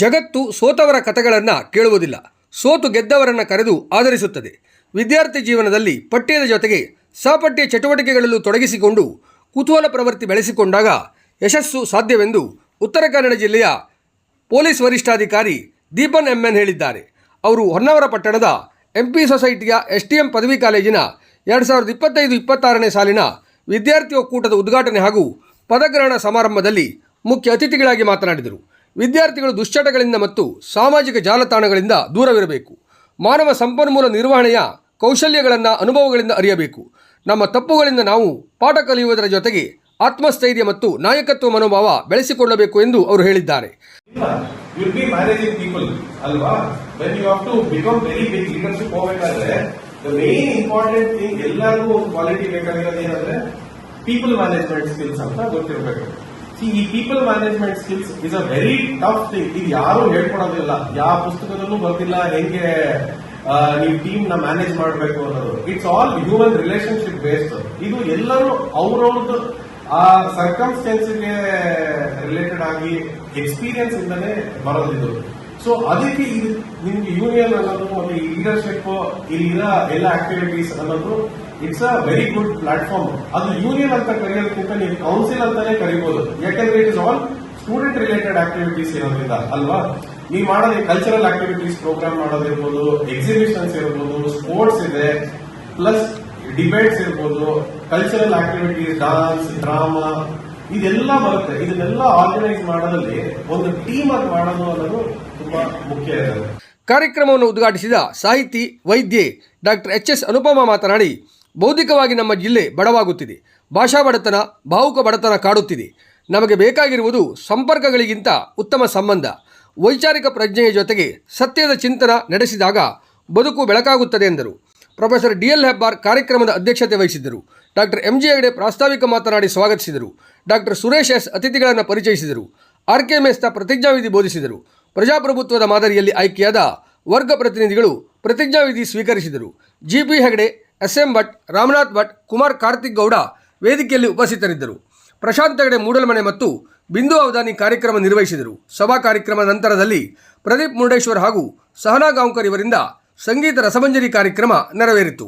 ಜಗತ್ತು ಸೋತವರ ಕಥೆಗಳನ್ನು ಕೇಳುವುದಿಲ್ಲ. ಸೋತು ಗೆದ್ದವರನ್ನು ಕರೆದು ಆಧರಿಸುತ್ತದೆ. ವಿದ್ಯಾರ್ಥಿ ಜೀವನದಲ್ಲಿ ಪಠ್ಯದ ಜೊತೆಗೆ ಸಪಠ್ಯ ಚಟುವಟಿಕೆಗಳಲ್ಲೂ ತೊಡಗಿಸಿಕೊಂಡು ಕುತೂಹಲ ಪ್ರವೃತ್ತಿ ಬೆಳೆಸಿಕೊಂಡಾಗ ಯಶಸ್ಸು ಸಾಧ್ಯವೆಂದು ಉತ್ತರ ಕನ್ನಡ ಜಿಲ್ಲೆಯ ಪೊಲೀಸ್ ವರಿಷ್ಠಾಧಿಕಾರಿ ದೀಪನ್ ಎಂಎನ್ ಹೇಳಿದ್ದಾರೆ. ಅವರು ಹೊನ್ನಾವರ ಪಟ್ಟಣದ ಎಂಪಿ ಸೊಸೈಟಿಯ ಎಸ್ ಟಿ ಎಂ ಪದವಿ ಕಾಲೇಜಿನ ಎರಡು ಸಾವಿರದ ಇಪ್ಪತ್ತೈದು ಇಪ್ಪತ್ತಾರನೇ ಸಾಲಿನ ವಿದ್ಯಾರ್ಥಿ ಒಕ್ಕೂಟದ ಉದ್ಘಾಟನೆ ಹಾಗೂ ಪದಗ್ರಹಣ ಸಮಾರಂಭದಲ್ಲಿ ಮುಖ್ಯ ಅತಿಥಿಗಳಾಗಿ ಮಾತನಾಡಿದರು. ವಿದ್ಯಾರ್ಥಿಗಳು ದುಶ್ಚಟಗಳಿಂದ ಮತ್ತು ಸಾಮಾಜಿಕ ಜಾಲತಾಣಗಳಿಂದ ದೂರವಿರಬೇಕು. ಮಾನವ ಸಂಪನ್ಮೂಲ ನಿರ್ವಹಣೆಯ ಕೌಶಲ್ಯಗಳನ್ನು ಅನುಭವಗಳಿಂದ ಅರಿಯಬೇಕು. ನಮ್ಮ ತಪ್ಪುಗಳಿಂದ ನಾವು ಪಾಠ ಕಲಿಯುವುದರ ಜೊತೆಗೆ ಆತ್ಮಸ್ಥೈರ್ಯ ಮತ್ತು ನಾಯಕತ್ವ ಮನೋಭಾವ ಬೆಳೆಸಿಕೊಳ್ಳಬೇಕು ಎಂದು ಅವರು ಹೇಳಿದ್ದಾರೆ. ಪೀಪಲ್ ಮ್ಯಾನೇಜ್ಮೆಂಟ್ ಸ್ಕಿಲ್ಸ್ ಅಂತ ಗೊತ್ತಿರಬೇಕು. ಈ people management skills is a very tough thing ಇದು ಯಾರು ಹೇಳ್ಕೊಡೋದಿಲ್ಲ. ಯಾವ ಪುಸ್ತಕದಲ್ಲೂ ಬರ್ತಿಲ್ಲ, ಹೆಂಗೆ ನೀವು ಟೀಮ್ನ ಮ್ಯಾನೇಜ್ ಮಾಡಬೇಕು ಅನ್ನೋದು. It's all human relationship based ಇದು ಎಲ್ಲರೂ ಅವ್ರವ್ರದ್ದು, ಆ ಸರ್ಕಮ್ಸ್ಟೆನ್ಸ್ಗೆ ರಿಲೇಟೆಡ್ ಆಗಿ ಎಕ್ಸ್ಪೀರಿಯನ್ಸ್ ಇಂದನೇ ಬರೋದಿದು ಸೊ ಅದಕ್ಕೆ ಇದು ನಿಮ್ಗೆ ಯೂನಿಯನ್ ಅನ್ನೋದು, ಒಂದು ಲೀಡರ್ಶಿಪ್ ಇಲ್ಲಿರೋ ಎಲ್ಲ ಆಕ್ಟಿವಿಟೀಸ್ ಅನ್ನೋದು it's a very good platform ಅದು ಯೂನಿಯನ್ ಅಂತ ಕರೆಯೋದಕ್ಕಿಂತ ನೀವು ಕೌನ್ಸಿಲ್ ಅಂತಾನೆ ಕರಿಬಹುದು ಯಾಕಂದ್ರೆ it is all student related activities ಇರೋದ್ರಿಂದ, ಅಲ್ವಾ? ನೀವು ಮಾಡೋದು ಕಲ್ಚರಲ್ ಆಕ್ಟಿವಿಟೀಸ್ ಪ್ರೋಗ್ರಾಮ್ ಮಾಡೋದಿರ್ಬೋದು ಎಕ್ಸಿಬಿಷನ್ಸ್ ಇರ್ಬೋದು ಸ್ಪೋರ್ಟ್ಸ್ ಇದೆ ಪ್ಲಸ್ ಡಿಬೇಟ್ಸ್ ಇರ್ಬೋದು ಕಲ್ಚರಲ್ ಆಕ್ಟಿವಿಟೀಸ್ ಡಾನ್ಸ್ ಡ್ರಾಮಾ ಇದೆಲ್ಲ ಬರುತ್ತೆ. ಇದನ್ನೆಲ್ಲ ಆರ್ಗನೈಸ್ ಮಾಡೋದ್ರಲ್ಲಿ ಒಂದು ಟೀಮ್ ಅಂತ ಮಾಡೋದು ಅನ್ನೋದು ತುಂಬಾ ಮುಖ್ಯ ಇದೆ ಕಾರ್ಯಕ್ರಮವನ್ನು ಉದ್ಘಾಟಿಸಿದ ಸಾಹಿತಿ ವೈದ್ಯೆ ಡಾಕ್ಟರ್ ಎಚ್ ಎಸ್ ಅನುಪಮ ಮಾತನಾಡಿ ಬೌದ್ಧಿಕವಾಗಿ ನಮ್ಮ ಜಿಲ್ಲೆ ಬಡವಾಗುತ್ತಿದೆ. ಭಾಷಾ ಬಡತನ, ಭಾವುಕ ಬಡತನ ಕಾಡುತ್ತಿದೆ. ನಮಗೆ ಬೇಕಾಗಿರುವುದು ಸಂಪರ್ಕಗಳಿಗಿಂತ ಉತ್ತಮ ಸಂಬಂಧ. ವೈಚಾರಿಕ ಪ್ರಜ್ಞೆಯ ಜೊತೆಗೆ ಸತ್ಯದ ಚಿಂತನ ನಡೆಸಿದಾಗ ಬದುಕು ಬೆಳಕಾಗುತ್ತದೆ ಎಂದರು. ಪ್ರೊಫೆಸರ್ ಡಿ ಎಲ್ ಹೆಬ್ಬಾರ್ ಕಾರ್ಯಕ್ರಮದ ಅಧ್ಯಕ್ಷತೆ ವಹಿಸಿದ್ದರು. Doctor M. ಜಿ. ಹೆಗಡೆ ಪ್ರಾಸ್ತಾವಿಕ ಮಾತನಾಡಿ ಸ್ವಾಗತಿಸಿದರು. Doctor Suresh S. ಅತಿಥಿಗಳನ್ನು ಪರಿಚಯಿಸಿದರು. ಆರ್. ಕೆ. ಮೇಸ್ತ ಪ್ರತಿಜ್ಞಾವಿಧಿ ಬೋಧಿಸಿದರು. ಪ್ರಜಾಪ್ರಭುತ್ವದ ಮಾದರಿಯಲ್ಲಿ ಆಯ್ಕೆಯಾದ ವರ್ಗ ಪ್ರತಿನಿಧಿಗಳು ಪ್ರತಿಜ್ಞಾವಿಧಿ ಸ್ವೀಕರಿಸಿದರು. GP Hegde S M Bhat, Ramanath Bhat, Kumar Karthik Gowda ವೇದಿಕೆಯಲ್ಲಿ ಉಪಸ್ಥಿತರಿದ್ದರು. ಪ್ರಶಾಂತ್ ಹೆಗಡೆ ಮೂಡಲಮನೆ ಮತ್ತು ಬಿಂದು ಅವಧಾನಿ ಕಾರ್ಯಕ್ರಮ ನಿರ್ವಹಿಸಿದರು. ಸಭಾ ಕಾರ್ಯಕ್ರಮ ನಂತರದಲ್ಲಿ ಪ್ರದೀಪ್ ಮುರುಡೇಶ್ವರ್ ಹಾಗೂ ಸಹನಾ ಗಾಂವ್ಕರ್ ಇವರಿಂದ ಸಂಗೀತ ರಸಮಂಜರಿ ಕಾರ್ಯಕ್ರಮ ನೆರವೇರಿತು.